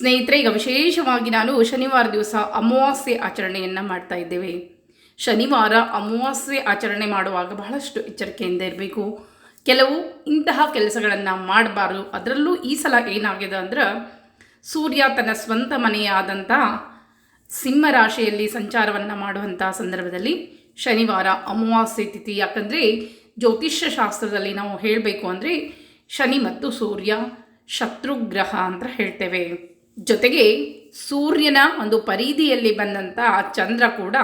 ಸ್ನೇಹಿತರೆ, ಈಗ ವಿಶೇಷವಾಗಿ ನಾನು ಶನಿವಾರ ದಿವಸ ಅಮಾವಾಸ್ಯೆ ಆಚರಣೆಯನ್ನು ಮಾಡ್ತಾ ಇದ್ದೇವೆ. ಶನಿವಾರ ಅಮಾವಾಸ್ಯೆ ಆಚರಣೆ ಮಾಡುವಾಗ ಬಹಳಷ್ಟು ಎಚ್ಚರಿಕೆಯಿಂದ ಇರಬೇಕು. ಕೆಲವು ಇಂತಹ ಕೆಲಸಗಳನ್ನು ಮಾಡಬಾರ್ದು. ಅದರಲ್ಲೂ ಈ ಸಲ ಏನಾಗಿದೆ ಅಂದ್ರೆ, ಸೂರ್ಯ ತನ್ನ ಸ್ವಂತ ಮನೆಯಾದಂಥ ಸಿಂಹರಾಶಿಯಲ್ಲಿ ಸಂಚಾರವನ್ನು ಮಾಡುವಂಥ ಸಂದರ್ಭದಲ್ಲಿ ಶನಿವಾರ ಅಮಾವಾಸ್ಯೆ ತಿಥಿ. ಯಾಕಂದರೆ ಜ್ಯೋತಿಷ್ಯ ಶಾಸ್ತ್ರದಲ್ಲಿ ನಾವು ಹೇಳಬೇಕು ಅಂದರೆ, ಶನಿ ಮತ್ತು ಸೂರ್ಯ ಶತ್ರುಗ್ರಹ ಅಂತ ಹೇಳ್ತೇವೆ. ಜೊತೆಗೆ ಸೂರ್ಯನ ಒಂದು ಪರಿಧಿಯಲ್ಲಿ ಬಂದಂಥ ಚಂದ್ರ ಕೂಡ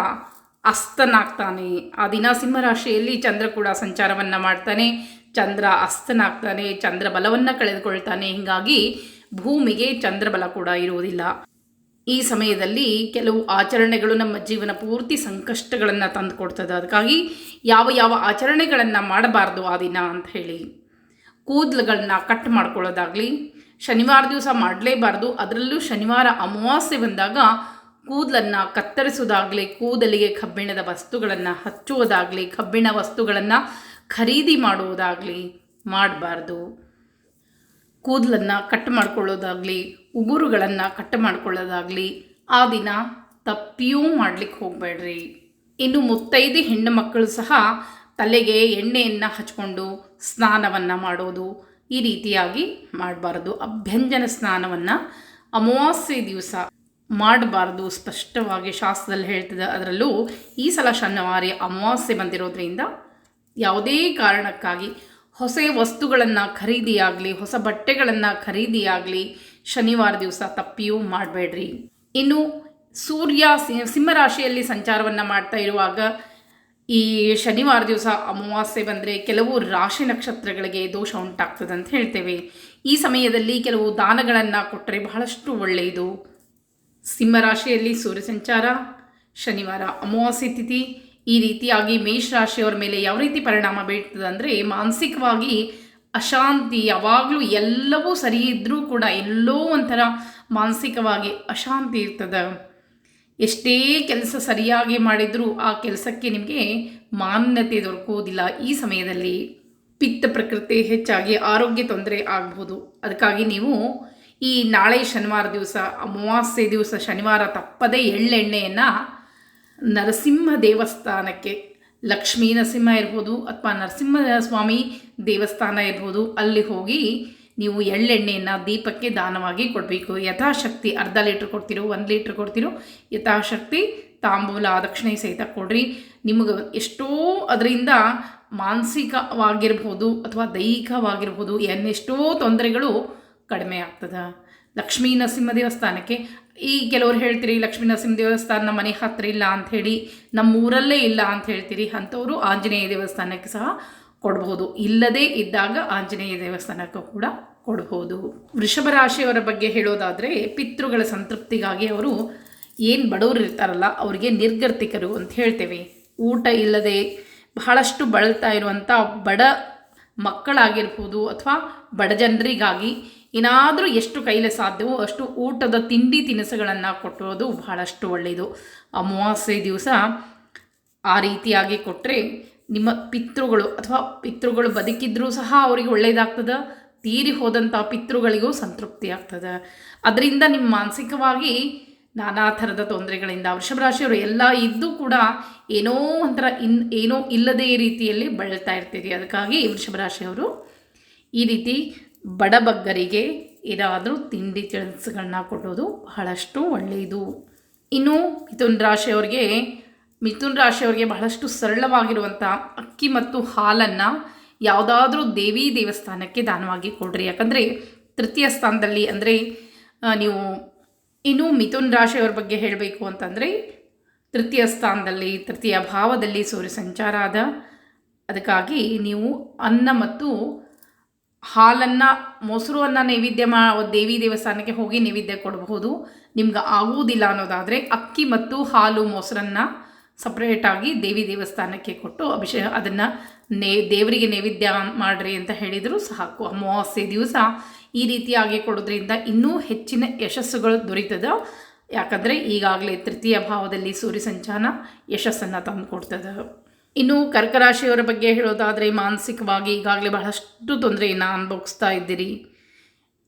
ಅಸ್ತನಾಗ್ತಾನೆ. ಆ ದಿನ ಸಿಂಹರಾಶಿಯಲ್ಲಿ ಚಂದ್ರ ಕೂಡ ಸಂಚಾರವನ್ನು ಮಾಡ್ತಾನೆ. ಚಂದ್ರ ಅಸ್ತನಾಗ್ತಾನೆ, ಚಂದ್ರ ಬಲವನ್ನು ಕಳೆದುಕೊಳ್ತಾನೆ. ಹೀಗಾಗಿ ಭೂಮಿಗೆ ಚಂದ್ರಬಲ ಕೂಡ ಇರುವುದಿಲ್ಲ. ಈ ಸಮಯದಲ್ಲಿ ಕೆಲವು ಆಚರಣೆಗಳು ನಮ್ಮ ಜೀವನ ಪೂರ್ತಿ ಸಂಕಷ್ಟಗಳನ್ನು ತಂದುಕೊಡ್ತದೆ. ಅದಕ್ಕಾಗಿ ಯಾವ ಯಾವ ಆಚರಣೆಗಳನ್ನು ಮಾಡಬಾರ್ದು ಆ ದಿನ ಅಂತ ಹೇಳಿ. ಕೂದಲುಗಳನ್ನ ಕಟ್ ಮಾಡ್ಕೊಳ್ಳೋದಾಗಲಿ ಶನಿವಾರ ದಿವಸ ಮಾಡಲೇಬಾರ್ದು. ಅದರಲ್ಲೂ ಶನಿವಾರ ಅಮಾವಾಸ್ಯೆ ಬಂದಾಗ ಕೂದಲನ್ನು ಕತ್ತರಿಸೋದಾಗಲಿ ಕೂದಲಿಗೆ ಕಬ್ಬಿಣದ ವಸ್ತುಗಳನ್ನು ಹಚ್ಚುವುದಾಗಲಿ, ಕಬ್ಬಿಣ ವಸ್ತುಗಳನ್ನು ಖರೀದಿ ಮಾಡುವುದಾಗಲಿ ಮಾಡಬಾರ್ದು. ಕೂದಲನ್ನು ಕಟ್ ಮಾಡ್ಕೊಳ್ಳೋದಾಗಲಿ, ಉಗುರುಗಳನ್ನು ಕಟ್ ಮಾಡ್ಕೊಳ್ಳೋದಾಗಲಿ, ಆ ದಿನ ತಪ್ಪಿಯೂ ಮಾಡ್ಲಿಕ್ಕೆ ಹೋಗಬೇಡ್ರಿ. ಇನ್ನು ಮುತ್ತೈದು ಹೆಣ್ಣು ಮಕ್ಕಳು ಸಹ ತಲೆಗೆ ಎಣ್ಣೆಯನ್ನು ಹಚ್ಕೊಂಡು ಸ್ನಾನವನ್ನು ಮಾಡೋದು ಈ ರೀತಿಯಾಗಿ ಮಾಡಬಾರ್ದು. ಅಭ್ಯಂಜನ ಸ್ನಾನವನ್ನು ಅಮಾವಾಸ್ಯೆ ದಿವಸ ಮಾಡಬಾರ್ದು. ಸ್ಪಷ್ಟವಾಗಿ ಶಾಸ್ತ್ರದಲ್ಲಿ ಹೇಳ್ತದೆ, ಅದರಲ್ಲೂ ಈ ಸಲ ಶನಿವಾರಿ ಅಮಾವಾಸ್ಯೆ ಬಂದಿರೋದ್ರಿಂದ ಯಾವುದೇ ಕಾರಣಕ್ಕಾಗಿ ಹೊಸ ವಸ್ತುಗಳನ್ನು ಖರೀದಿಯಾಗಲಿ, ಹೊಸ ಬಟ್ಟೆಗಳನ್ನು ಖರೀದಿಯಾಗಲಿ ಶನಿವಾರ ದಿವಸ ತಪ್ಪಿಯೂ ಮಾಡಬೇಡ್ರಿ. ಇನ್ನು ಸೂರ್ಯ ಸಿಂಹರಾಶಿಯಲ್ಲಿ ಸಂಚಾರವನ್ನು ಮಾಡ್ತಾ ಇರುವಾಗ ಈ ಶನಿವಾರ ದಿವಸ ಅಮಾವಾಸ್ಯೆ ಬಂದರೆ ಕೆಲವು ರಾಶಿ ನಕ್ಷತ್ರಗಳಿಗೆ ದೋಷ ಉಂಟಾಗ್ತದೆ ಅಂತ ಹೇಳ್ತೇವೆ. ಈ ಸಮಯದಲ್ಲಿ ಕೆಲವು ದಾನಗಳನ್ನು ಕೊಟ್ಟರೆ ಬಹಳಷ್ಟು ಒಳ್ಳೆಯದು. ಸಿಂಹರಾಶಿಯಲ್ಲಿ ಸೂರ್ಯ ಸಂಚಾರ, ಶನಿವಾರ ಅಮಾವಾಸ್ಯೆ ತಿಥಿ, ಈ ರೀತಿಯಾಗಿ ಮೇಷ ರಾಶಿಯವರ ಮೇಲೆ ಯಾವ ರೀತಿ ಪರಿಣಾಮ ಬೀಳ್ತದೆ ಅಂದರೆ ಮಾನಸಿಕವಾಗಿ ಅಶಾಂತಿ ಯಾವಾಗಲೂ ಎಲ್ಲವೂ ಸರಿ ಇದ್ದರೂ ಕೂಡ ಎಲ್ಲೋ ಒಂಥರ ಮಾನಸಿಕವಾಗಿ ಅಶಾಂತಿ ಇರ್ತದೆ. ಎಷ್ಟೇ ಕೆಲಸ ಸರಿಯಾಗಿ ಮಾಡಿದರೂ ಆ ಕೆಲಸಕ್ಕೆ ನಿಮಗೆ ಮಾನ್ಯತೆ ದೊರಕುವುದಿಲ್ಲ. ಈ ಸಮಯದಲ್ಲಿ ಪಿತ್ತ ಪ್ರಕೃತಿ ಹೆಚ್ಚಾಗಿ ಆರೋಗ್ಯ ತೊಂದರೆ ಆಗಬಹುದು. ಅದಕ್ಕಾಗಿ ನೀವು ಈ ನಾಳೆ ಶನಿವಾರ ದಿವಸ, ಅಮಾವಾಸ್ಯೆ ದಿವಸ ಶನಿವಾರ ತಪ್ಪದೇ ಎಳ್ಳೆಣ್ಣೆಯನ್ನು ನರಸಿಂಹ ದೇವಸ್ಥಾನಕ್ಕೆ, ಲಕ್ಷ್ಮೀ ನರಸಿಂಹ ಇರ್ಬೋದು ಅಥವಾ ನರಸಿಂಹ ಸ್ವಾಮಿ ದೇವಸ್ಥಾನ ಇರ್ಬೋದು, ಅಲ್ಲಿ ಹೋಗಿ ನೀವು ಎಳ್ಳೆಣ್ಣೆಯನ್ನು ದೀಪಕ್ಕೆ ದಾನವಾಗಿ ಕೊಡಬೇಕು. ಯಥಾಶಕ್ತಿ ಅರ್ಧ ಲೀಟ್ರ್ ಕೊಡ್ತಿರೋ, ಒಂದು ಲೀಟ್ರ್ ಕೊಡ್ತಿರೋ ಯಥಾಶಕ್ತಿ ತಾಂಬೂಲ ದಕ್ಷಿಣೆ ಸಹಿತ ಕೊಡ್ರಿ. ನಿಮಗೆ ಎಷ್ಟೋ ಅದರಿಂದ ಮಾನಸಿಕವಾಗಿರ್ಬೋದು ಅಥವಾ ದೈಹಿಕವಾಗಿರ್ಬೋದು ಎನ್ನೆಷ್ಟೋ ತೊಂದರೆಗಳು ಕಡಿಮೆ ಆಗ್ತದೆ. ಲಕ್ಷ್ಮೀ ನರಸಿಂಹ ದೇವಸ್ಥಾನಕ್ಕೆ, ಈ ಕೆಲವರು ಹೇಳ್ತೀರಿ, ಲಕ್ಷ್ಮೀ ನರಸಿಂಹ ದೇವಸ್ಥಾನ ನಮ್ಮ ಮನೆ ಹತ್ತಿರ ಇಲ್ಲ ಅಂಥೇಳಿ ನಮ್ಮ ಊರಲ್ಲೇ ಇಲ್ಲ ಅಂತ ಹೇಳ್ತೀರಿ ಅಂಥವರು ಆಂಜನೇಯ ದೇವಸ್ಥಾನಕ್ಕೆ ಸಹ ಕೊಡಬಹುದು. ಇಲ್ಲದೇ ಇದ್ದಾಗ ಆಂಜನೇಯ ದೇವಸ್ಥಾನಕ್ಕೂ ಕೂಡ ಕೊಡಬಹುದು. ವೃಷಭ ರಾಶಿಯವರ ಬಗ್ಗೆ ಹೇಳೋದಾದರೆ ಪಿತೃಗಳ ಸಂತೃಪ್ತಿಗಾಗಿ ಅವರು ಏನು ಬಡವರು ಇರ್ತಾರಲ್ಲ, ಅವರಿಗೆ ನಿರ್ಗತಿಕರು ಅಂತ ಹೇಳ್ತೇವೆ. ಊಟ ಇಲ್ಲದೆ ಬಹಳಷ್ಟು ಬಳಲ್ತಾ ಇರುವಂಥ ಬಡ ಮಕ್ಕಳಾಗಿರ್ಬೋದು ಅಥವಾ ಬಡ ಜನರಿಗಾಗಿ ಏನಾದರೂ ಎಷ್ಟು ಕೈಲೇ ಸಾಧ್ಯವೋ ಅಷ್ಟು ಊಟದ ತಿಂಡಿ ತಿನಿಸುಗಳನ್ನು ಕೊಟ್ಟಿರೋದು ಬಹಳಷ್ಟು ಒಳ್ಳೆಯದು ಅಮಾವಾಸ್ಯೆ ದಿವಸ ಆ ರೀತಿಯಾಗಿ ಕೊಟ್ಟರೆ ನಿಮ್ಮ ಪಿತೃಗಳು ಅಥವಾ ಪಿತೃಗಳು ಬದುಕಿದ್ರೂ ಸಹ ಅವರಿಗೆ ಒಳ್ಳೆಯದಾಗ್ತದೆ ತೀರಿ ಹೋದಂಥ ಪಿತೃಗಳಿಗೂ ಸಂತೃಪ್ತಿ ಆಗ್ತದೆ. ಅದರಿಂದ ನಿಮ್ಮ ಮಾನಸಿಕವಾಗಿ ನಾನಾ ಥರದ ತೊಂದರೆಗಳಿಂದ, ವೃಷಭ ರಾಶಿಯವರು ಎಲ್ಲ ಇದ್ದು ಕೂಡ ಏನೋ ಒಂಥರ ಇನ್, ಏನೋ ಇಲ್ಲದೇ ರೀತಿಯಲ್ಲಿ ಬಳಲ್ತಾ ಇರ್ತೀರಿ. ಅದಕ್ಕಾಗಿ ವೃಷಭ ರಾಶಿಯವರು ಈ ರೀತಿ ಬಡಬಗ್ಗರಿಗೆ ಏನಾದರೂ ತಿಂಡಿ ತಿನಿಸುಗಳನ್ನ ಕೊಡೋದು ಬಹಳಷ್ಟು ಒಳ್ಳೆಯದು ಇನ್ನು ಮಿಥುನ್ ರಾಶಿಯವರಿಗೆ ಮಿಥುನ್ ರಾಶಿಯವರಿಗೆ ಬಹಳಷ್ಟು ಸರಳವಾಗಿರುವಂಥ ಅಕ್ಕಿ ಮತ್ತು ಹಾಲನ್ನು ಯಾವುದಾದ್ರೂ ದೇವಿ ದೇವಸ್ಥಾನಕ್ಕೆ ದಾನವಾಗಿ ಕೊಡ್ರಿ. ಯಾಕಂದರೆ ತೃತೀಯ ಸ್ಥಾನದಲ್ಲಿ ಅಂದರೆ ನೀವು ಇನ್ನು ಮಿಥುನ್ ರಾಶಿಯವರ ಬಗ್ಗೆ ಹೇಳಬೇಕು ಅಂತಂದರೆ, ತೃತೀಯ ಸ್ಥಾನದಲ್ಲಿ, ತೃತೀಯ ಭಾವದಲ್ಲಿ ಸೂರ್ಯ ಸಂಚಾರ ಆದ. ಅದಕ್ಕಾಗಿ ನೀವು ಅನ್ನ ಮತ್ತು ಹಾಲನ್ನು ಅನ್ನ ನೈವೇದ್ಯ ಮಾ, ದೇವಿ ದೇವಸ್ಥಾನಕ್ಕೆ ಹೋಗಿ ನೈವೇದ್ಯ ಕೊಡಬಹುದು. ನಿಮ್ಗೆ ಆಗುವುದಿಲ್ಲ ಅನ್ನೋದಾದರೆ ಅಕ್ಕಿ ಮತ್ತು ಹಾಲು, ಮೊಸರನ್ನು ಸಪ್ರೇಟಾಗಿ ದೇವಿ ದೇವಸ್ಥಾನಕ್ಕೆ ಕೊಟ್ಟು ಅಭಿಷೇಕ ಅದನ್ನು ನೇ ದೇವರಿಗೆ ನೈವೇದ್ಯ ಮಾಡಿರಿ ಅಂತ ಹೇಳಿದರೂ ಸಾಕು. ಅಮಾವಾಸ್ಯೆ ದಿವಸ ಈ ರೀತಿಯಾಗಿ ಕೊಡೋದ್ರಿಂದ ಇನ್ನೂ ಹೆಚ್ಚಿನ ಯಶಸ್ಸುಗಳು ದೊರೀತದ. ಯಾಕಂದರೆ ಈಗಾಗಲೇ ತೃತೀಯ ಭಾವದಲ್ಲಿ ಸೂರ್ಯ ಸಂಚಾರ ಯಶಸ್ಸನ್ನು ತಂದು ಕೊಡ್ತದೆ ಇನ್ನು ಕರ್ಕರಾಶಿಯವರ ಬಗ್ಗೆ ಹೇಳೋದಾದರೆ ಮಾನಸಿಕವಾಗಿ ಈಗಾಗಲೇ ಬಹಳಷ್ಟು ತೊಂದರೆಯನ್ನು ಅನುಭವಿಸ್ತಾ ಇದ್ದೀರಿ.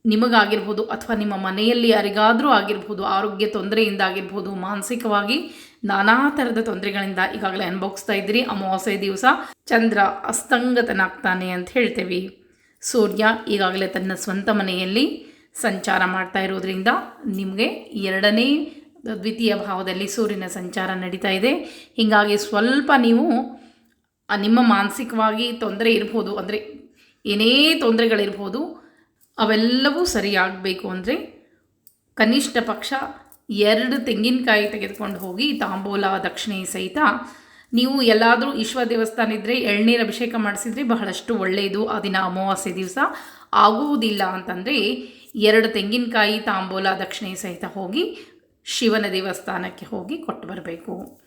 ನಿಮಗಾಗಿರ್ಬೋದು ಅಥವಾ ನಿಮ್ಮ ಮನೆಯಲ್ಲಿ ಯಾರಿಗಾದರೂ ಆಗಿರ್ಬೋದು, ಆರೋಗ್ಯ ತೊಂದರೆಯಿಂದ ಆಗಿರ್ಬೋದು ಮಾನಸಿಕವಾಗಿ ನಾನಾ ಥರದ ತೊಂದರೆಗಳಿಂದ ಈಗಾಗಲೇ ಅನುಭವಿಸ್ತಾ ಇದ್ದೀರಿ. ಅಮಾವಾಸ್ಯ ದಿವಸ ಚಂದ್ರ ಅಸ್ತಂಗತನಾಗ್ತಾನೆ ಅಂತ ಹೇಳ್ತೇವೆ. ಸೂರ್ಯ ಈಗಾಗಲೇ ತನ್ನ ಸ್ವಂತ ಮನೆಯಲ್ಲಿ ಸಂಚಾರ ಮಾಡ್ತಾ ಇರೋದ್ರಿಂದ ನಿಮಗೆ ಎರಡನೇ ದ್ವಿತೀಯ ಭಾವದಲ್ಲಿ ಸೂರ್ಯನ ಸಂಚಾರ ನಡೀತಾ ಇದೆ. ಹೀಗಾಗಿ ಸ್ವಲ್ಪ ನೀವು ನಿಮ್ಮ ಮಾನಸಿಕವಾಗಿ ತೊಂದರೆ ಇರ್ಬೋದು, ಅಂದರೆ ಏನೇ ತೊಂದರೆಗಳಿರ್ಬೋದು, ಅವೆಲ್ಲವೂ ಸರಿಯಾಗಬೇಕು ಅಂದರೆ ಕನಿಷ್ಠ ಪಕ್ಷ ಎರಡು ತೆಂಗಿನಕಾಯಿ ತೆಗೆದುಕೊಂಡು ಹೋಗಿ ತಾಂಬೂಲ, ದಕ್ಷಿಣೆ ಸಹಿತ ನೀವು ಎಲ್ಲಾದರೂ ಈಶ್ವರ ದೇವಸ್ಥಾನ ಇದ್ದರೆ ಎಳ್ನೀರು ಅಭಿಷೇಕ ಮಾಡಿಸಿದ್ರೆ ಬಹಳಷ್ಟು ಒಳ್ಳೆಯದು ಆ ದಿನ ಅಮಾವಾಸ್ಯೆ ದಿವಸ ಆಗುವುದಿಲ್ಲ ಅಂತಂದರೆ ಎರಡು ತೆಂಗಿನಕಾಯಿ, ತಾಂಬೂಲ, ದಕ್ಷಿಣೆ ಸಹಿತ ಹೋಗಿ ಶಿವನ ದೇವಸ್ಥಾನಕ್ಕೆ ಹೋಗಿ ಕೊಟ್ಟು ಬರಬೇಕು.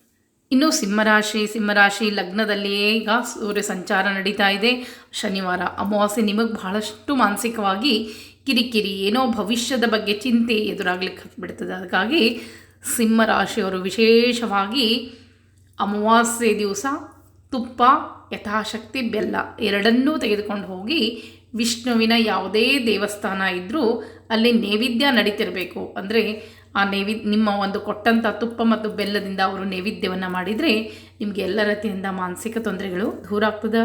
ಇನ್ನು ಸಿಂಹರಾಶಿ ಸಿಂಹರಾಶಿ ಲಗ್ನದಲ್ಲಿಯೇ ಈಗ ಸೂರ್ಯ ಸಂಚಾರ ನಡೀತಾ ಇದೆ. ಶನಿವಾರ ಅಮಾವಾಸ್ಯೆ ನಿಮಗೆ ಬಹಳಷ್ಟು ಮಾನಸಿಕವಾಗಿ ಕಿರಿಕಿರಿ, ಏನೋ ಭವಿಷ್ಯದ ಬಗ್ಗೆ ಚಿಂತೆ ಎದುರಾಗ್ಲಿಕ್ಕೆ ಬಿಡ್ತದೆ ಅದಕ್ಕಾಗಿ ಸಿಂಹರಾಶಿಯವರು ವಿಶೇಷವಾಗಿ ಅಮಾವಾಸ್ಯೆ ದಿವಸ ತುಪ್ಪ, ಯಥಾಶಕ್ತಿ, ಬೆಲ್ಲ ಎರಡನ್ನೂ ತೆಗೆದುಕೊಂಡು ಹೋಗಿ ವಿಷ್ಣುವಿನ ಯಾವುದೇ ದೇವಸ್ಥಾನ ಇದ್ದರೂ ಅಲ್ಲಿ ನೈವೇದ್ಯ ನಡೀತಿರಬೇಕು. ಅಂದರೆ ಆ ನೈವಿ, ನಿಮ್ಮ ಒಂದು ಕೊಟ್ಟಂಥ ತುಪ್ಪ ಮತ್ತು ಬೆಲ್ಲದಿಂದ ಅವರು ನೈವೇದ್ಯವನ್ನು ಮಾಡಿದರೆ ನಿಮಗೆ ಎಲ್ಲ ರೀತಿಯಿಂದ ಮಾನಸಿಕ ತೊಂದರೆಗಳು ದೂರ ಆಗ್ತದೆ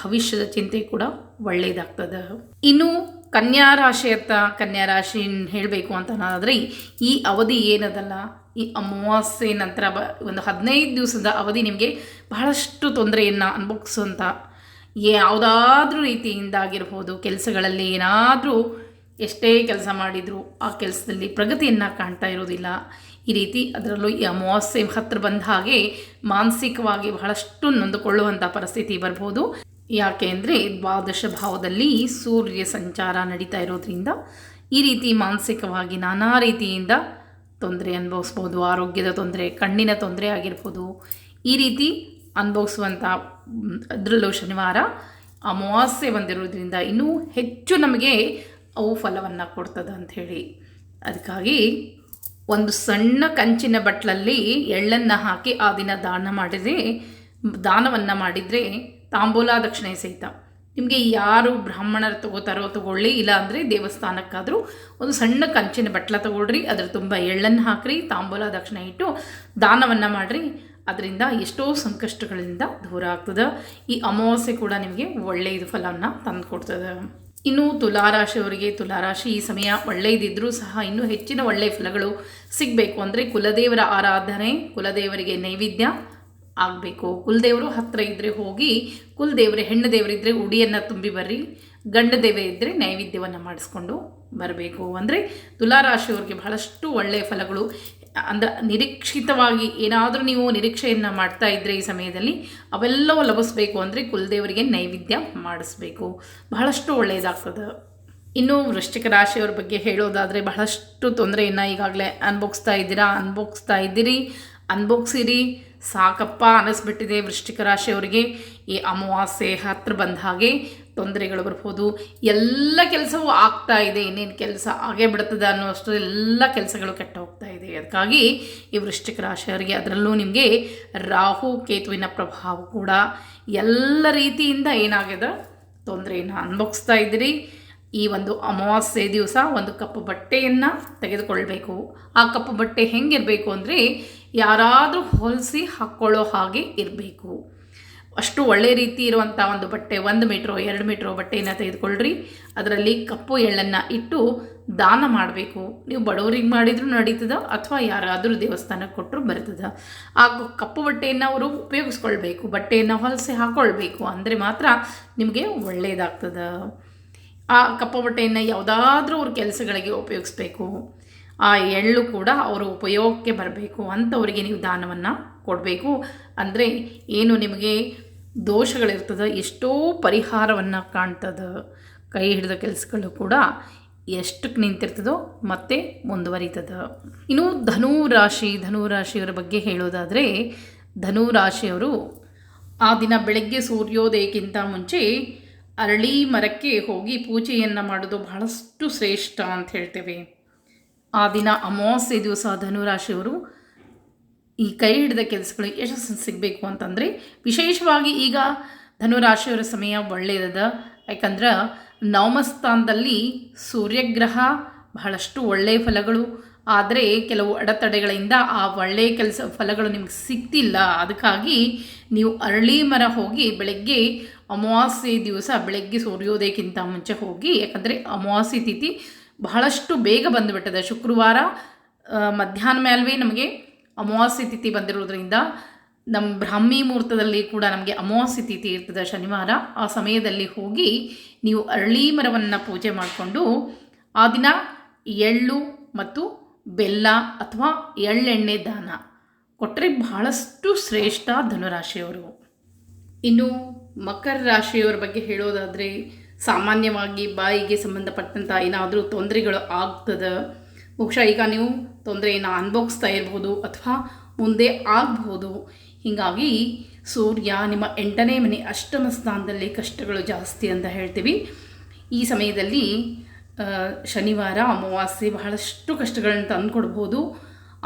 ಭವಿಷ್ಯದ ಚಿಂತೆ ಕೂಡ ಒಳ್ಳೆಯದಾಗ್ತದೆ ಇನ್ನು ಕನ್ಯಾ ರಾಶಿಯತ್ತ ಕನ್ಯಾ ರಾಶಿ ಹೇಳಬೇಕು ಅಂತ ಈ ಅವಧಿ ಏನದಲ್ಲ? ಈ ಅಮಾವಾಸ್ಯೆ ನಂತರ ಬ, ಒಂದು ಹದಿನೈದು ದಿವಸದ ಅವಧಿ ನಿಮಗೆ ಬಹಳಷ್ಟು ತೊಂದರೆಯನ್ನು ಅನುಭವಿಸುವಂಥ ಯಾವುದಾದ್ರೂ ರೀತಿಯಿಂದ ಆಗಿರ್ಬೋದು ಕೆಲಸಗಳಲ್ಲಿ ಏನಾದರೂ ಎಷ್ಟೇ ಕೆಲಸ ಮಾಡಿದರೂ ಆ ಕೆಲಸದಲ್ಲಿ ಪ್ರಗತಿಯನ್ನು ಕಾಣ್ತಾ ಇರೋದಿಲ್ಲ. ಈ ರೀತಿ ಅದರಲ್ಲೂ ಈ ಅಮಾವಾಸ್ಯೆ ಹತ್ತಿರ ಬಂದ ಹಾಗೆ ಮಾನಸಿಕವಾಗಿ ಬಹಳಷ್ಟು ನೊಂದುಕೊಳ್ಳುವಂಥ ಪರಿಸ್ಥಿತಿ ಬರ್ಬೋದು. ಯಾಕೆ ಅಂದರೆ ದ್ವಾದಶ ಭಾವದಲ್ಲಿ ಸೂರ್ಯ ಸಂಚಾರ ನಡೀತಾ ಇರೋದ್ರಿಂದ ಈ ರೀತಿ ಮಾನಸಿಕವಾಗಿ ನಾನಾ ರೀತಿಯಿಂದ ತೊಂದರೆ ಅನುಭವಿಸ್ಬೋದು, ಆರೋಗ್ಯದ ತೊಂದರೆ, ಕಣ್ಣಿನ ತೊಂದರೆ ಆಗಿರ್ಬೋದು. ಈ ರೀತಿ ಅನುಭವಿಸುವಂಥ ಅದರಲ್ಲೂ ಶನಿವಾರ ಅಮಾವಾಸ್ಯೆ ಬಂದಿರೋದ್ರಿಂದ ಇನ್ನೂ ಹೆಚ್ಚು ನಮಗೆ ಅವು ಫಲವನ್ನು ಕೊಡ್ತದೆ ಅಂಥೇಳಿ ಅದಕ್ಕಾಗಿ ಒಂದು ಸಣ್ಣ ಕಂಚಿನ ಬಟ್ಲಲ್ಲಿ ಎಳ್ಳನ್ನು ಹಾಕಿ ಆ ದಿನ ದಾನ ಮಾಡಿದರೆ, ದಾನವನ್ನು ಮಾಡಿದರೆ ತಾಂಬೂಲ ದಕ್ಷಿಣೆ ಸಹಿತ. ನಿಮಗೆ ಯಾರು ಬ್ರಾಹ್ಮಣರು ತಗೋತಾರೋ ತಗೊಳ್ಳಿ, ಇಲ್ಲ ಅಂದರೆ ದೇವಸ್ಥಾನಕ್ಕಾದರೂ ಒಂದು ಸಣ್ಣ ಕಂಚಿನ ಬಟ್ಲ ತಗೊಳ್ರಿ ಅದ್ರ ತುಂಬ ಎಳ್ಳನ್ನು ಹಾಕ್ರಿ, ತಾಂಬೂಲ ದಕ್ಷಿಣೆ ಇಟ್ಟು ದಾನವನ್ನು ಮಾಡಿರಿ. ಅದರಿಂದ ಎಷ್ಟೋ ಸಂಕಷ್ಟಗಳಿಂದ ದೂರ ಆಗ್ತದೆ. ಈ ಅಮಾವಾಸ್ಯೆ ಕೂಡ ನಿಮಗೆ ಒಳ್ಳೆಯದು ಫಲವನ್ನು ತಂದು ಕೊಡ್ತದೆ ಇನ್ನು ತುಲಾರಾಶಿಯವರಿಗೆ ತುಲಾರಾಶಿ, ಈ ಸಮಯ ಒಳ್ಳೆಯದಿದ್ದರೂ ಸಹ ಇನ್ನೂ ಹೆಚ್ಚಿನ ಒಳ್ಳೆಯ ಫಲಗಳು ಸಿಗಬೇಕು. ಅಂದರೆ ಕುಲದೇವರ ಆರಾಧನೆ, ಕುಲದೇವರಿಗೆ ನೈವೇದ್ಯ ಆಗಬೇಕು. ಕುಲದೇವರು ಹತ್ತಿರ ಇದ್ದರೆ ಹೋಗಿ, ಕುಲದೇವರೇ ಹೆಣ್ಣು ದೇವರಿದ್ದರೆ ಉಡಿಯನ್ನು ತುಂಬಿ ಬರ್ರಿ, ಗಂಡ ಇದ್ದರೆ ನೈವೇದ್ಯವನ್ನು ಮಾಡಿಸ್ಕೊಂಡು ಬರಬೇಕು. ಅಂದರೆ ತುಲಾರಾಶಿಯವ್ರಿಗೆ ಬಹಳಷ್ಟು ಒಳ್ಳೆಯ ಫಲಗಳು. ಅಂದ್ರೆ ನಿರೀಕ್ಷಿತವಾಗಿ ಏನಾದರೂ ನೀವು ನಿರೀಕ್ಷೆಯನ್ನು ಮಾಡ್ತಾ ಇದ್ದರೆ ಈ ಸಮಯದಲ್ಲಿ, ಅವೆಲ್ಲವೂ ಲಭಿಸ್ಬೇಕು ಅಂದರೆ ಕುಲದೇವರಿಗೆ ನೈವೇದ್ಯ ಮಾಡಿಸ್ಬೇಕು. ಬಹಳಷ್ಟು ಒಳ್ಳೆಯದಾಗ್ತದೆ. ಇನ್ನು ವೃಶ್ಚಿಕ ರಾಶಿಯವ್ರ ಬಗ್ಗೆ ಹೇಳೋದಾದರೆ ಬಹಳಷ್ಟು ತೊಂದರೆಯನ್ನು ಈಗಾಗಲೇ ಅನುಭವಿಸ್ತಾ ಇದ್ದೀರಾ? ಅನುಭವಿಸ್ತಾ ಇದ್ದೀರಿ. ಅನುಭವಿಸಿರಿ ಸಾಕಪ್ಪ ಅನ್ನಿಸ್ಬಿಟ್ಟಿದೆ ವೃಶ್ಚಿಕ ರಾಶಿಯವರಿಗೆ. ಈ ಅಮಾವಾಸ್ಯೆ ಹತ್ರ ಬಂದ ಹಾಗೆ ತೊಂದರೆಗಳು ಬರ್ಬೋದು. ಎಲ್ಲ ಕೆಲಸವೂ ಆಗ್ತಾ ಇದೆ. ಇನ್ನೇನು ಕೆಲಸ ಆಗೇ ಬಿಡ್ತದೆ ಅನ್ನುವಷ್ಟು ಎಲ್ಲ ಕೆಲಸಗಳು ಕೆಟ್ಟ ಹೋಗ್ತಾ ಇದೆ. ಅದಕ್ಕಾಗಿ ಈ ವೃಶ್ಚಿಕ ರಾಶಿಯವರಿಗೆ ಅದರಲ್ಲೂ ನಿಮಗೆ ರಾಹು ಕೇತುವಿನ ಪ್ರಭಾವ ಕೂಡ ಎಲ್ಲ ರೀತಿಯಿಂದ ಏನಾಗಿದೆ ತೊಂದರೆಯನ್ನು ಅನುಭವಿಸ್ತಾ ಇದ್ದೀರಿ. ಈ ಒಂದು ಅಮಾವಾಸ್ಯೆ ದಿವಸ ಒಂದು ಕಪ್ಪು ಬಟ್ಟೆಯನ್ನು ತೆಗೆದುಕೊಳ್ಬೇಕು. ಆ ಕಪ್ಪು ಬಟ್ಟೆ ಹೆಂಗಿರಬೇಕು ಅಂದರೆ ಯಾರಾದರೂ ಹೊಲಿಸಿ ಹಾಕ್ಕೊಳ್ಳೋ ಹಾಗೆ ಇರಬೇಕು. ಅಷ್ಟು ಒಳ್ಳೆ ರೀತಿ ಇರುವಂಥ ಒಂದು ಬಟ್ಟೆ, ಒಂದು ಮೀಟ್ರೋ, ಎರಡು ಮೀಟ್ರೋ ಬಟ್ಟೆಯನ್ನು ತೆಗೆದುಕೊಳ್ಳ್ರಿ ಅದರಲ್ಲಿ ಕಪ್ಪು ಎಳ್ಳನ್ನು ಇಟ್ಟು ದಾನ ಮಾಡಬೇಕು. ನೀವು ಬಡವರಿಗೆ ಮಾಡಿದರೂ ನಡೀತದ ಅಥವಾ ಯಾರಾದರೂ ದೇವಸ್ಥಾನಕ್ಕೆ ಕೊಟ್ಟರು ಬರ್ತದೆ. ಆ ಕಪ್ಪು ಬಟ್ಟೆಯನ್ನು ಅವರು ಉಪಯೋಗಿಸ್ಕೊಳ್ಬೇಕು, ಬಟ್ಟೆಯನ್ನು ಹೊಲಸಿ ಹಾಕ್ಕೊಳ್ಬೇಕು ಅಂದರೆ ಮಾತ್ರ ನಿಮಗೆ ಒಳ್ಳೆಯದಾಗ್ತದೆ ಆ ಕಪ್ಪು ಬಟ್ಟೆಯನ್ನು ಯಾವುದಾದ್ರೂ ಅವ್ರ ಕೆಲಸಗಳಿಗೆ ಉಪಯೋಗಿಸ್ಬೇಕು. ಆ ಎಳ್ಳು ಕೂಡ ಅವರ ಉಪಯೋಗಕ್ಕೆ ಬರಬೇಕು ಅಂಥವರಿಗೆ ನೀವು ದಾನವನ್ನು ಕೊಡಬೇಕು. ಅಂದರೆ ಏನು ನಿಮಗೆ ದೋಷಗಳಿರ್ತದೆ, ಎಷ್ಟೋ ಪರಿಹಾರವನ್ನು ಕಾಣ್ತದೆ ಕೈ ಹಿಡಿದ ಕೆಲಸಗಳು ಕೂಡ ಎಷ್ಟಕ್ಕೆ ನಿಂತಿರ್ತದೋ ಮತ್ತೆ ಮುಂದುವರಿತದ. ಇನ್ನು ಧನು ರಾಶಿ ಧನು ರಾಶಿಯವರ ಬಗ್ಗೆ ಹೇಳೋದಾದರೆ ಧನು ರಾಶಿಯವರು ಆ ದಿನ ಬೆಳಗ್ಗೆ ಸೂರ್ಯೋದಯಕ್ಕಿಂತ ಮುಂಚೆ ಅರಳಿ ಮರಕ್ಕೆ ಹೋಗಿ ಪೂಜೆಯನ್ನು ಮಾಡೋದು ಬಹಳಷ್ಟು ಶ್ರೇಷ್ಠ ಅಂತ ಹೇಳ್ತೇವೆ. ಆ ದಿನ ಅಮಾವಾಸ್ಯೆ ದಿವಸ ಧನುರಾಶಿಯವರು ಈ ಕೈ ಹಿಡಿದ ಕೆಲಸಗಳು ಯಶಸ್ಸು ಸಿಗಬೇಕು ಅಂತಂದರೆ ವಿಶೇಷವಾಗಿ ಈಗ ಧನುರಾಶಿಯವರ ಸಮಯ ಒಳ್ಳೆಯದ ಯಾಕಂದ್ರೆ ನವಮಸ್ಥಾನದಲ್ಲಿ ಸೂರ್ಯಗ್ರಹ ಬಹಳಷ್ಟು ಒಳ್ಳೆಯ ಫಲಗಳು ಆದರೆ ಕೆಲವು ಅಡೆತಡೆಗಳಿಂದ ಆ ಒಳ್ಳೆಯ ಕೆಲಸ ಫಲಗಳು ನಿಮಗೆ ಸಿಗ್ತಿಲ್ಲ. ಅದಕ್ಕಾಗಿ ನೀವು ಅರಳಿ ಮರ ಹೋಗಿ ಬೆಳಗ್ಗೆ ಅಮಾವಾಸ್ಯೆ ದಿವಸ ಬೆಳಗ್ಗೆ ಸೂರ್ಯೋದಯಕ್ಕಿಂತ ಮುಂಚೆ ಹೋಗಿ, ಯಾಕಂದರೆ ಅಮಾವಾಸ್ಯೆ ತಿಥಿ ಬಹಳಷ್ಟು ಬೇಗ ಬಂದುಬಿಟ್ಟದೆ. ಶುಕ್ರವಾರ ಮಧ್ಯಾಹ್ನ ಮೇಲ್ವೇ ನಮಗೆ ಅಮಾವಾಸ್ಯೆ ತಿಥಿ ಬಂದಿರೋದ್ರಿಂದ ನಮ್ಮ ಬ್ರಾಹ್ಮಿ ಮುಹೂರ್ತದಲ್ಲಿ ಕೂಡ ನಮಗೆ ಅಮಾವಾಸ್ಯೆ ತಿಥಿ ಇರ್ತದೆ ಶನಿವಾರ. ಆ ಸಮಯದಲ್ಲಿ ಹೋಗಿ ನೀವು ಅರಳಿ ಮರವನ್ನು ಪೂಜೆ ಮಾಡಿಕೊಂಡು ಆ ದಿನ ಎಳ್ಳು ಮತ್ತು ಬೆಲ್ಲ ಅಥವಾ ಎಳ್ಳೆಣ್ಣೆ ದಾನ. ಕೊಟ್ಟರೆ ಬಹಳಷ್ಟು ಶ್ರೇಷ್ಠ ಧನುರಾಶಿಯವರು. ಇನ್ನು ಮಕರ ರಾಶಿಯವರ ಬಗ್ಗೆ ಹೇಳೋದಾದರೆ, ಸಾಮಾನ್ಯವಾಗಿ ಬಾಯಿಗೆ ಸಂಬಂಧಪಟ್ಟಂಥ ಏನಾದರೂ ತೊಂದರೆಗಳು ಆಗ್ತದೆ? ಬಹುಶಃ ಈಗ ನೀವು ತೊಂದರೆಯನ್ನು ಅನುಭವಿಸ್ತಾ ಇರ್ಬೋದು ಅಥವಾ ಮುಂದೆ ಆಗಬಹುದು ಹೀಗಾಗಿ ಸೂರ್ಯ ನಿಮ್ಮ ಎಂಟನೇ ಮನೆ ಅಷ್ಟಮ ಸ್ಥಾನದಲ್ಲಿ ಕಷ್ಟಗಳು ಜಾಸ್ತಿ ಅಂತ ಹೇಳ್ತೀವಿ. ಈ ಸಮಯದಲ್ಲಿ ಶನಿವಾರ ಅಮಾವಾಸ್ಯೆ ಬಹಳಷ್ಟು ಕಷ್ಟಗಳನ್ನು ತಂದುಕೊಡ್ಬೋದು.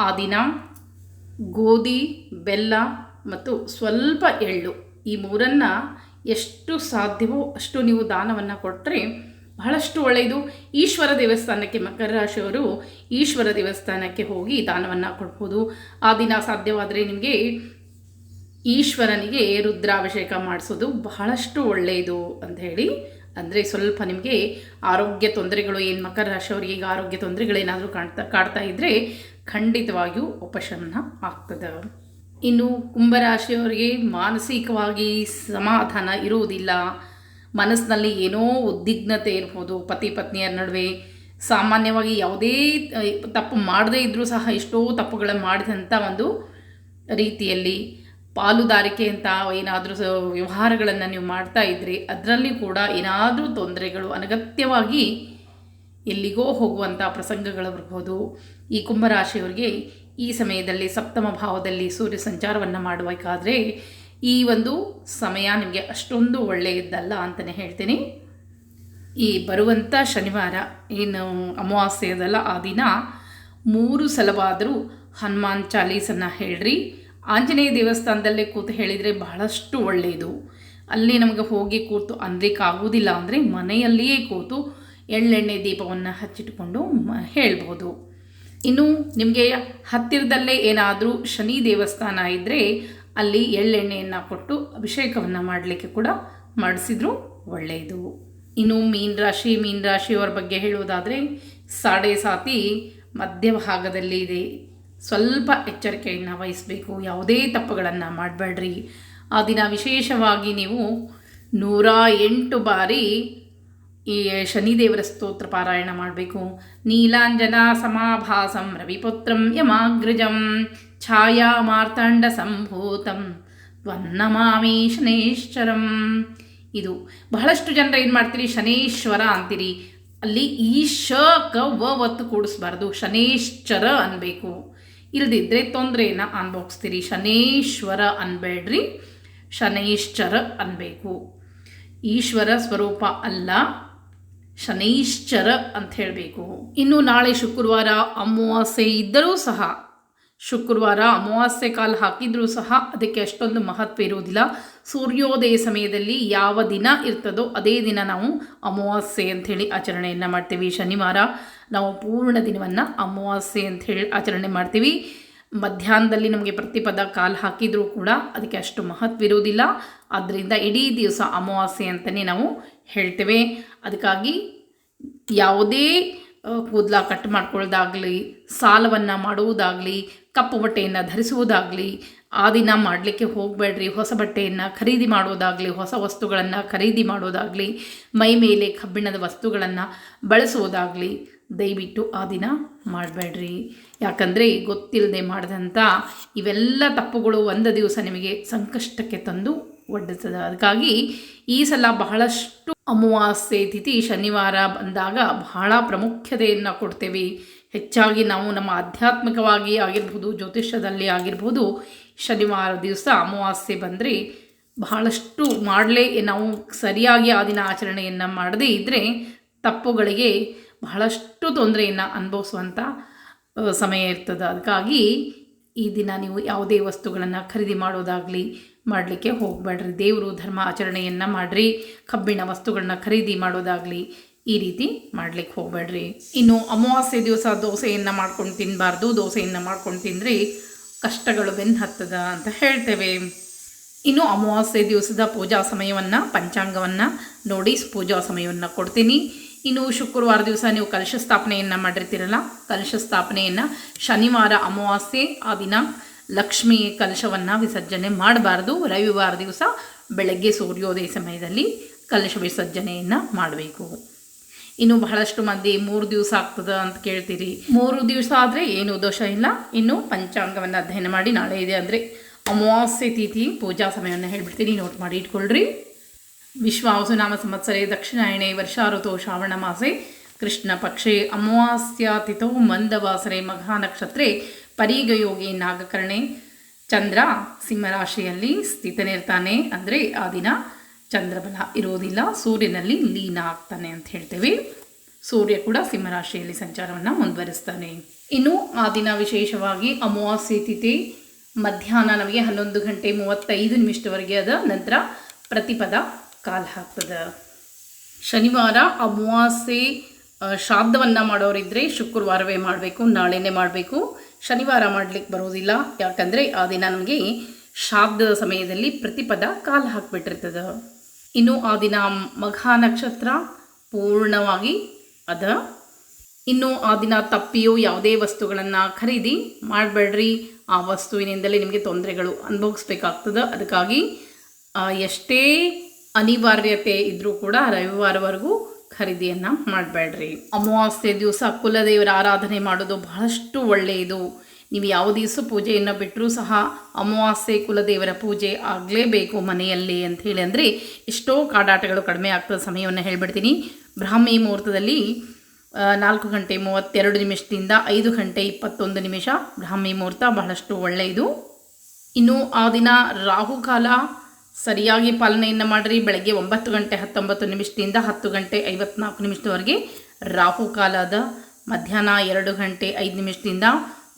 ಆ ದಿನ ಗೋಧಿ, ಬೆಲ್ಲ ಮತ್ತು ಸ್ವಲ್ಪ ಎಳ್ಳು ಈ ಮೂರನ್ನು ಎಷ್ಟು ಸಾಧ್ಯವೋ ಅಷ್ಟು ನೀವು ದಾನವನ್ನು ಕೊಟ್ಟರೆ ಬಹಳಷ್ಟು ಒಳ್ಳೆಯದು ಈಶ್ವರ ದೇವಸ್ಥಾನಕ್ಕೆ ಮಕರ ರಾಶಿಯವರು ಈಶ್ವರ ದೇವಸ್ಥಾನಕ್ಕೆ ಹೋಗಿ ದಾನವನ್ನು ಕೊಡ್ಬೋದು. ಆ ದಿನ ಸಾಧ್ಯವಾದರೆ ನಿಮಗೆ ಈಶ್ವರನಿಗೆ ರುದ್ರಾಭಿಷೇಕ ಮಾಡಿಸೋದು ಬಹಳಷ್ಟು ಒಳ್ಳೆಯದು ಅಂತ ಹೇಳಿ ಅಂದರೆ ಸ್ವಲ್ಪ ನಿಮಗೆ ಆರೋಗ್ಯ ತೊಂದರೆಗಳು, ಏನು ಮಕರ ರಾಶಿಯವರಿಗೆ ಈಗ ಆರೋಗ್ಯ ತೊಂದರೆಗಳೇನಾದರೂ ಕಾಣ್ತಾ ಕಾಡ್ತಾ ಇದ್ದರೆ ಖಂಡಿತವಾಗಿಯೂ ಉಪಶಮನ ಆಗ್ತದೆ. ಇನ್ನು ಕುಂಭರಾಶಿಯವರಿಗೆ ಮಾನಸಿಕವಾಗಿ ಸಮಾಧಾನ ಇರುವುದಿಲ್ಲ. ಮನಸ್ಸಿನಲ್ಲಿ ಏನೋ ಉದ್ವಿಗ್ನತೆ ಇರ್ಬೋದು, ಪತಿ ಪತ್ನಿಯರ ನಡುವೆ. ಸಾಮಾನ್ಯವಾಗಿ ಯಾವುದೇ, ತಪ್ಪು ಮಾಡದೇ ಇದ್ದರೂ ಸಹ ಎಷ್ಟೋ ತಪ್ಪುಗಳನ್ನು ಮಾಡಿದಂಥ ಒಂದು ರೀತಿಯಲ್ಲಿ ಪಾಲುದಾರಿಕೆ ಅಂತ ಏನಾದರೂ ವ್ಯವಹಾರಗಳನ್ನು ನೀವು ಮಾಡ್ತಾ ಇದ್ದರೆ ಅದರಲ್ಲಿ ಕೂಡ ಏನಾದರೂ ತೊಂದರೆಗಳು ಅನಗತ್ಯವಾಗಿ ಎಲ್ಲಿಗೋ ಹೋಗುವಂಥ ಪ್ರಸಂಗಗಳು ಬರ್ಬೋದು. ಈ ಕುಂಭರಾಶಿಯವರಿಗೆ ಈ ಸಮಯದಲ್ಲಿ ಸಪ್ತಮ ಭಾವದಲ್ಲಿ ಸೂರ್ಯ ಸಂಚಾರವನ್ನು ಮಾಡಬೇಕಾದ್ರೆ ಈ ಒಂದು ಸಮಯ ನಿಮಗೆ ಅಷ್ಟೊಂದು ಒಳ್ಳೆಯದಲ್ಲ ಅಂತಲೇ ಹೇಳ್ತೀನಿ. ಈ ಬರುವಂಥ ಶನಿವಾರ, ಏನು ಅಮಾವಾಸ್ಯೆ ಅದಲ್ಲ ಆ ದಿನ, ಮೂರು ಸಲವಾದರೂ ಹನುಮಾನ್ ಚಾಲೀಸನ್ನು ಹೇಳ್ರಿ. ಆಂಜನೇಯ ದೇವಸ್ಥಾನದಲ್ಲೇ ಕೂತು ಹೇಳಿದರೆ ಬಹಳಷ್ಟು ಒಳ್ಳೆಯದು. ಅಲ್ಲಿ ನಮಗೆ ಹೋಗಿ ಕೂತು ಆಗೋದಿಲ್ಲ ಅಂದರೆ ಮನೆಯಲ್ಲಿಯೇ ಕೂತು ಎಳ್ಳೆಣ್ಣೆ ದೀಪವನ್ನು ಹಚ್ಚಿಟ್ಕೊಂಡು ಮ, ಹೇಳ್ಬೋದು. ಇನ್ನು ನಿಮಗೆ ಹತ್ತಿರದಲ್ಲೇ ಏನಾದರೂ ಶನಿ ದೇವಸ್ಥಾನ ಇದ್ದರೆ ಅಲ್ಲಿ ಎಳ್ಳೆಣ್ಣೆಯನ್ನು ಕೊಟ್ಟು ಅಭಿಷೇಕವನ್ನು ಮಾಡಲಿಕ್ಕೆ ಕೂಡ ಮಾಡಿಸಿದ್ರು ಒಳ್ಳೆಯದು. ಇನ್ನು ಮೀನ್ ರಾಶಿ, ಮೀನ್ ರಾಶಿಯವರ ಬಗ್ಗೆ ಹೇಳುವುದಾದರೆ, ಸಾಡೆ ಸಾತಿ ಮಧ್ಯಭಾಗದಲ್ಲಿ ಇದೆ. ಸ್ವಲ್ಪ ಎಚ್ಚರಿಕೆಯನ್ನು ವಹಿಸಬೇಕು, ಯಾವುದೇ ತಪ್ಪುಗಳನ್ನು ಮಾಡಬೇಡ್ರಿ. ಆ ದಿನ ವಿಶೇಷವಾಗಿ ನೀವು ನೂರ ಎಂಟು ಬಾರಿ ಈ ಶನಿದೇವರ ಸ್ತೋತ್ರ ಪಾರಾಯಣ ಮಾಡಬೇಕು. ನೀಲಾಂಜನ ಸಮಾಭಾಸಂ ರವಿಪುತ್ರಂ ಯಮಾಗ್ರಜಂ ಛಾಯಾ ಮಾರ್ತಾಂಡ ಸಂಭೂತಂ ತ್ವನ್ನಮಾಮಿ ಶನೇಶ್ವರಂ. ಇದು ಬಹಳಷ್ಟು ಜನರು ಏನು ಮಾಡ್ತೀರಿ? ಶನೇಶ್ವರ ಅಂತೀರಿ. ಅಲ್ಲಿ ಈ ಶ ಕ ಒತ್ತು ಕೂಡಿಸ್ಬಾರ್ದು. ಶನೇಶ್ಚರ ಅನ್ಬೇಕು. ಇಲ್ದಿದ್ರೆ ತೊಂದರೆಯನ್ನು ಅನುಭವಿಸ್ತೀರಿ. ಶನೇಶ್ವರ ಅನ್ಬೇಡ್ರಿ. ಶನೈಶ್ಚರ ಅನ್ಬೇಕು. ಈಶ್ವರ ಸ್ವರೂಪ ಅಲ್ಲ, ಶನೈಶ್ಚರ ಅಂತ ಹೇಳಬೇಕು. ಇನ್ನು ನಾಳೆ ಶುಕ್ರವಾರ ಅಮಾವಾಸ್ಯೆ ಇದ್ದರೂ ಸಹ ಶುಕ್ರವಾರ ಅಮಾವಾಸ್ಯೆ ಕಾಲ ಹಾಕಿದರೂ ಸಹ ಅದಕ್ಕೆ ಅಷ್ಟೊಂದು ಮಹತ್ವ ಇರುವುದಿಲ್ಲ. ಸೂರ್ಯೋದಯ ಸಮಯದಲ್ಲಿ ಯಾವ ದಿನ ಇರ್ತದೋ ಅದೇ ದಿನ ನಾವು ಅಮಾವಾಸ್ಯೆ ಅಂಥೇಳಿ ಆಚರಣೆಯನ್ನು ಮಾಡ್ತೀವಿ. ಶನಿವಾರ ನಾವು ಪೂರ್ಣ ದಿನವನ್ನು ಅಮಾವಾಸ್ಯೆ ಹೇಳಿ ಆಚರಣೆ ಮಾಡ್ತೀವಿ. ಮಧ್ಯಾಹ್ನದಲ್ಲಿ ನಮಗೆ ಪ್ರತಿಪದ ಕಾಲು ಹಾಕಿದರೂ ಕೂಡ ಅದಕ್ಕೆ ಅಷ್ಟು ಮಹತ್ವ ಇರುವುದಿಲ್ಲ. ಆದ್ದರಿಂದ ಇಡೀ ದಿವಸ ಅಮಾವಾಸ್ಯೆ ಅಂತಲೇ ನಾವು ಹೇಳ್ತೇವೆ. ಅದಕ್ಕಾಗಿ ಯಾವುದೇ ಕೂದಲ ಕಟ್ ಮಾಡ್ಕೊಳ್ಳೋದಾಗಲಿ ಸಾಲವನ್ನು ಮಾಡುವುದಾಗಲಿ ಕಪ್ಪು ಬಟ್ಟೆಯನ್ನು ಧರಿಸುವುದಾಗಲಿ ಆ ದಿನ ಮಾಡಲಿಕ್ಕೆ ಹೋಗಬೇಡ್ರಿ, ಹೊಸ ಬಟ್ಟೆಯನ್ನು ಖರೀದಿ ಮಾಡೋದಾಗಲಿ ಹೊಸ ವಸ್ತುಗಳನ್ನು ಖರೀದಿ ಮಾಡೋದಾಗಲಿ ಮೈ ಮೇಲೆ ಕಬ್ಬಿಣದ ವಸ್ತುಗಳನ್ನು ಬಳಸುವುದಾಗಲಿ, ದಯವಿಟ್ಟು ಆ ದಿನ ಮಾಡಬೇಡ್ರಿ. ಯಾಕಂದರೆ ಗೊತ್ತಿಲ್ಲದೆ ಮಾಡಿದಂಥ ಇವೆಲ್ಲ ತಪ್ಪುಗಳು ಒಂದು ದಿವಸ ನಿಮಗೆ ಸಂಕಷ್ಟಕ್ಕೆ ತಂದು ಒಡ್ಡುತ್ತದೆ ಅದಕ್ಕಾಗಿ ಈ ಸಲ ಬಹಳಷ್ಟು ಅಮಾವಾಸ್ಯೆ ತಿಥಿ ಶನಿವಾರ ಬಂದಾಗ ಬಹಳ ಪ್ರಾಮುಖ್ಯತೆಯನ್ನು ಕೊಡ್ತೇವೆ. ಹೆಚ್ಚಾಗಿ ನಾವು ನಮ್ಮ ಆಧ್ಯಾತ್ಮಿಕವಾಗಿ ಆಗಿರ್ಬೋದು, ಜ್ಯೋತಿಷ್ಯದಲ್ಲಿ ಆಗಿರ್ಬೋದು, ಶನಿವಾರ ದಿವಸ ಅಮಾವಾಸ್ಯೆ ಬಂದರೆ ಬಹಳಷ್ಟು ಮಾಡಲೇ ನಾವು ಸರಿಯಾಗಿ ಆ ದಿನ ಆಚರಣೆಯನ್ನು ಮಾಡದೇ ಇದ್ದರೆ ತಪ್ಪುಗಳಿಗೆ ಬಹಳಷ್ಟು ತೊಂದರೆಯನ್ನು ಅನುಭವಿಸುವಂಥ ಸಮಯ ಇರ್ತದೆ. ಅದಕ್ಕಾಗಿ ಈ ದಿನ ನೀವು ಯಾವುದೇ ವಸ್ತುಗಳನ್ನು ಖರೀದಿ ಮಾಡೋದಾಗಲಿ, ಮಾಡಲಿಕ್ಕೆ ಹೋಗಬೇಡ್ರಿ. ದೇವರು ಧರ್ಮ ಆಚರಣೆಯನ್ನು ಮಾಡಿರಿ. ಕಬ್ಬಿಣ ವಸ್ತುಗಳನ್ನ ಖರೀದಿ ಮಾಡೋದಾಗಲಿ ಈ ರೀತಿ ಮಾಡ್ಲಿಕ್ಕೆ ಹೋಗಬೇಡ್ರಿ. ಇನ್ನು ಅಮಾವಾಸ್ಯೆ ದಿವಸ ದೋಸೆಯನ್ನು ಮಾಡ್ಕೊಂಡು ತಿನ್ನಬಾರ್ದು ದೋಸೆಯನ್ನು ಮಾಡ್ಕೊಂಡು ತಿಂದರೆ ಕಷ್ಟಗಳು ಬೆನ್ನು ಹತ್ತದ ಅಂತ ಹೇಳ್ತೇವೆ. ಇನ್ನು ಅಮಾವಾಸ್ಯೆ ದಿವಸದ ಪೂಜಾ ಸಮಯವನ್ನು, ಪಂಚಾಂಗವನ್ನು ನೋಡಿ ಪೂಜಾ ಸಮಯವನ್ನು ಕೊಡ್ತೀನಿ. ಇನ್ನು ಶುಕ್ರವಾರ ದಿವಸ ನೀವು ಕಲಶ ಸ್ಥಾಪನೆಯನ್ನು ಮಾಡಿರ್ತೀರಲ್ಲ, ಕಲಶ ಸ್ಥಾಪನೆಯನ್ನು ಶನಿವಾರ ಅಮಾವಾಸ್ಯೆ ಆ ದಿನ ಲಕ್ಷ್ಮಿ ಕಲಶವನ್ನು ವಿಸರ್ಜನೆ ಮಾಡಬಾರ್ದು. ರವಿವಾರ ದಿವಸ ಬೆಳಗ್ಗೆ ಸೂರ್ಯೋದಯ ಸಮಯದಲ್ಲಿ ಕಲಶ ವಿಸರ್ಜನೆಯನ್ನು ಮಾಡಬೇಕು. ಇನ್ನು ಬಹಳಷ್ಟು ಮಂದಿ ಮೂರು ದಿವಸ ಆಗ್ತದ ಅಂತ ಕೇಳ್ತೀರಿ. ಮೂರು ದಿವಸ ಆದರೆ ಏನು ದೋಷ ಇಲ್ಲ. ಇನ್ನು ಪಂಚಾಂಗವನ್ನು ಅಧ್ಯಯನ ಮಾಡಿ ನಾಳೆ ಇದೆ ಅಂದರೆ ಅಮಾವಾಸ್ಯೆ ತಿಥಿ ಪೂಜಾ ಸಮಯವನ್ನು ಹೇಳ್ಬಿಡ್ತೀನಿ. ನೋಟ್ ಮಾಡಿ ಇಟ್ಕೊಳ್ರಿ. ವಿಶ್ವಾವಸುನಾಮ ಸಂವತ್ಸರೆ ದಕ್ಷಿಣಾಯಣೆ ವರ್ಷಾ ಋತು ಶ್ರಾವಣ ಮಾಸೆ ಕೃಷ್ಣ ಪಕ್ಷೆ ಅಮಾವಾಸ್ಯ ತಿಥೋ ಮಂದವಾಸರೆ ಮಘ ಪರೀಗಯೋಗಿ ಪರಿಗಯೋಗಿ ನಾಗಕರ್ಣೆ ಚಂದ್ರ ಸಿಂಹರಾಶಿಯಲ್ಲಿ ಸ್ಥಿತನಿರ್ತಾನೆ ಅಂದರೆ ಆ ದಿನ ಚಂದ್ರಬಲ ಇರೋದಿಲ್ಲ. ಸೂರ್ಯನಲ್ಲಿ ಲೀನ ಆಗ್ತಾನೆ ಅಂತ ಹೇಳ್ತೇವೆ. ಸೂರ್ಯ ಕೂಡ ಸಿಂಹರಾಶಿಯಲ್ಲಿ ಸಂಚಾರವನ್ನು ಮುಂದುವರಿಸ್ತಾನೆ. ಇನ್ನು ಆ ದಿನ ವಿಶೇಷವಾಗಿ ಅಮಾವಾಸ್ಯೆ ತಿಥಿ, ಮಧ್ಯಾಹ್ನ ನಮಗೆ ಹನ್ನೊಂದು ಗಂಟೆ ಮೂವತ್ತೈದು ನಿಮಿಷದವರೆಗೆ ಅದ ನಂತರ ಪ್ರತಿಪದ ಕಾಲ ಹಾಕ್ತದೆ. ಶನಿವಾರ ಅಮಾವಾಸ್ಯೆ ಶ್ರಾದ್ದವನ್ನು ಮಾಡೋರಿದ್ದರೆ ಶುಕ್ರವಾರವೇ ಮಾಡಬೇಕು, ನಾಳೆನೇ ಮಾಡಬೇಕು. ಶನಿವಾರ ಮಾಡಲಿಕ್ಕೆ ಬರೋದಿಲ್ಲ. ಯಾಕಂದರೆ ಆ ದಿನ ನಮಗೆ ಶ್ರಾದ್ದದ ಸಮಯದಲ್ಲಿ ಪ್ರತಿಪದ ಕಾಲ ಹಾಕಿಬಿಟ್ಟಿರ್ತದೆ. ಇನ್ನು ಆ ದಿನ ಮಘ ನಕ್ಷತ್ರ ಪೂರ್ಣವಾಗಿ ಅದ. ಇನ್ನು ಆ ದಿನ ತಪ್ಪಿಯೋ ಯಾವುದೇ ವಸ್ತುಗಳನ್ನು ಖರೀದಿ ಮಾಡಬೇಡ್ರಿ. ಆ ವಸ್ತುವಿನಿಂದಲೇ ನಿಮಗೆ ತೊಂದರೆಗಳು ಅನುಭವಿಸ್ಬೇಕಾಗ್ತದೆ. ಅದಕ್ಕಾಗಿ ಎಷ್ಟೇ ಅನಿವಾರ್ಯತೆ ಇದ್ದರೂ ಕೂಡ ರವಿವಾರವರೆಗೂ ಖರೀದಿಯನ್ನು ಮಾಡಬೇಡ್ರಿ. ಅಮಾವಾಸ್ಯೆ ದಿವಸ ಕುಲದೇವರ ಆರಾಧನೆ ಮಾಡೋದು ಬಹಳಷ್ಟು ಒಳ್ಳೆಯದು. ನೀವು ಯಾವ ದಿವಸ ಪೂಜೆಯನ್ನು ಬಿಟ್ಟರೂ ಸಹ ಅಮಾವಾಸ್ಯೆ ಕುಲದೇವರ ಪೂಜೆ ಆಗಲೇಬೇಕು ಮನೆಯಲ್ಲಿ ಅಂತ ಹೇಳಿ ಅಂದರೆ ಎಷ್ಟೋ ಕಾಡಾಟಗಳು ಕಡಿಮೆ ಆಗ್ತದ ಸಮಯವನ್ನು ಹೇಳ್ಬಿಡ್ತೀನಿ. ಬ್ರಾಹ್ಮಿ ಮುಹೂರ್ತದಲ್ಲಿ ನಾಲ್ಕು ಗಂಟೆ ಮೂವತ್ತೆರಡು ನಿಮಿಷದಿಂದ ಐದು ಗಂಟೆ ಇಪ್ಪತ್ತೊಂದು ನಿಮಿಷ ಬ್ರಾಹ್ಮಿ ಮುಹೂರ್ತ ಬಹಳಷ್ಟು ಒಳ್ಳೆಯದು. ಇನ್ನು ಆ ದಿನ ರಾಹುಕಾಲ ಸರಿಯಾಗಿ ಪಾಲನೆಯನ್ನು ಮಾಡಿರಿ. ಬೆಳಗ್ಗೆ ಒಂಬತ್ತು ಗಂಟೆ ಹತ್ತೊಂಬತ್ತು ನಿಮಿಷದಿಂದ ಹತ್ತು ಗಂಟೆ ಐವತ್ನಾಲ್ಕು ನಿಮಿಷದವರೆಗೆ ರಾಹುಕಾಲದ ಮಧ್ಯಾಹ್ನ ಎರಡು ಗಂಟೆ ಐದು ನಿಮಿಷದಿಂದ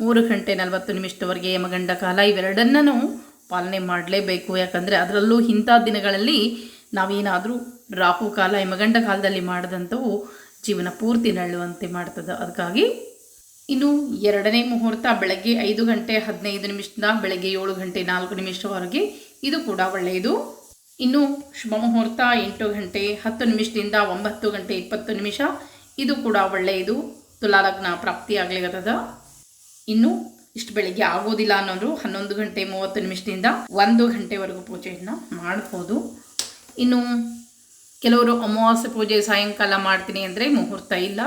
ಮೂರು ಗಂಟೆ ನಲವತ್ತು ನಿಮಿಷದವರೆಗೆ ಯಮಗಂಡ ಕಾಲ ಇವೆರಡನ್ನೂ ಪಾಲನೆ ಮಾಡಲೇಬೇಕು. ಯಾಕಂದರೆ ಅದರಲ್ಲೂ ಇಂಥ ದಿನಗಳಲ್ಲಿ ನಾವೇನಾದರೂ ರಾಹು ಕಾಲ, ಯಮಗಂಡ ಕಾಲದಲ್ಲಿ ಮಾಡಿದಂಥವು ಜೀವನ ಪೂರ್ತಿ ನಳ್ಳುವಂತೆ ಮಾಡ್ತದೆ. ಅದಕ್ಕಾಗಿ ಇನ್ನು ಎರಡನೇ ಮುಹೂರ್ತ ಬೆಳಗ್ಗೆ ಐದು ಗಂಟೆ ಹದಿನೈದು ನಿಮಿಷದಿಂದ ಬೆಳಗ್ಗೆ ಏಳು ಗಂಟೆ ನಾಲ್ಕು ನಿಮಿಷವರೆಗೆ ಇದು ಕೂಡ ಒಳ್ಳೆಯದು. ಇನ್ನು ಶುಭ ಮುಹೂರ್ತ ಎಂಟು ಗಂಟೆ ಹತ್ತು ನಿಮಿಷದಿಂದ ಒಂಬತ್ತು ಗಂಟೆ ಇಪ್ಪತ್ತು ನಿಮಿಷ, ಇದು ಕೂಡ ಒಳ್ಳೆಯದು. ತುಲಾಲಗ್ನ ಪ್ರಾಪ್ತಿಯಾಗಲಿಗತ್ತದ ಇನ್ನು ಇಷ್ಟು ಬೆಳಿಗ್ಗೆ ಆಗೋದಿಲ್ಲ ಅನ್ನೋರು ಹನ್ನೊಂದು ಗಂಟೆ ಮೂವತ್ತು ನಿಮಿಷದಿಂದ ಒಂದು ಗಂಟೆವರೆಗೂ ಪೂಜೆಯನ್ನು ಮಾಡ್ಬೋದು. ಇನ್ನು ಕೆಲವರು ಅಮಾವಾಸ್ಯೆ ಪೂಜೆ ಸಾಯಂಕಾಲ ಮಾಡ್ತೀನಿ ಅಂದರೆ ಮುಹೂರ್ತ ಇಲ್ಲ.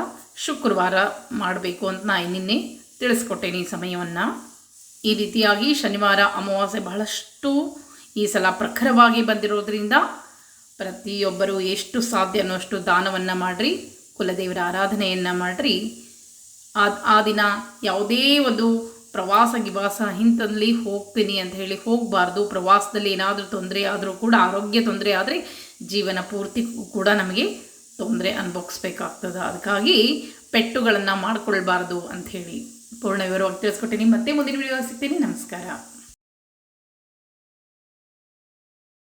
ಶುಕ್ರವಾರ ಮಾಡಬೇಕು ಅಂತ ನಾನು ನಿನ್ನೆ ತಿಳಿಸ್ಕೊಟ್ಟೇನೆ ಈ ಸಮಯವನ್ನು. ಈ ರೀತಿಯಾಗಿ ಶನಿವಾರ ಅಮಾವಾಸ್ಯೆ ಬಹಳಷ್ಟು ಈ ಸಲ ಪ್ರಖರವಾಗಿ ಬಂದಿರೋದ್ರಿಂದ ಪ್ರತಿಯೊಬ್ಬರು ಎಷ್ಟು ಸಾಧ್ಯ ಅನ್ನೋಷ್ಟು ದಾನವನ್ನು ಮಾಡಿರಿ, ಕುಲದೇವರ ಆರಾಧನೆಯನ್ನು ಮಾಡಿರಿ ಆ ಆ ದಿನ ಯಾವುದೇ ಒಂದು ಪ್ರವಾಸ ಗಿವಾಸ ಇಂಥಲ್ಲಿ ಹೋಗ್ತೀನಿ ಅಂತ ಹೇಳಿ ಹೋಗಬಾರ್ದು. ಪ್ರವಾಸದಲ್ಲಿ ಏನಾದರೂ ತೊಂದರೆ ಆದರೂ ಕೂಡ, ಆರೋಗ್ಯ ತೊಂದರೆ ಆದರೆ ಜೀವನ ಪೂರ್ತಿ ಕೂಡ ನಮಗೆ ತೊಂದರೆ ಅನುಭವಿಸ್ಬೇಕಾಗ್ತದೆ. ಅದಕ್ಕಾಗಿ ಪೆಟ್ಟುಗಳನ್ನು ಮಾಡ್ಕೊಳ್ಬಾರ್ದು ಅಂಥೇಳಿ ಪೂರ್ಣ ವಿವರವಾಗಿ ತಿಳಿಸ್ಕೊಟ್ಟಿನಿ. ಮತ್ತೆ ಮುಂದಿನ ವಿಡಿಯೋ ಸಿಗ್ತೀನಿ. ನಮಸ್ಕಾರ.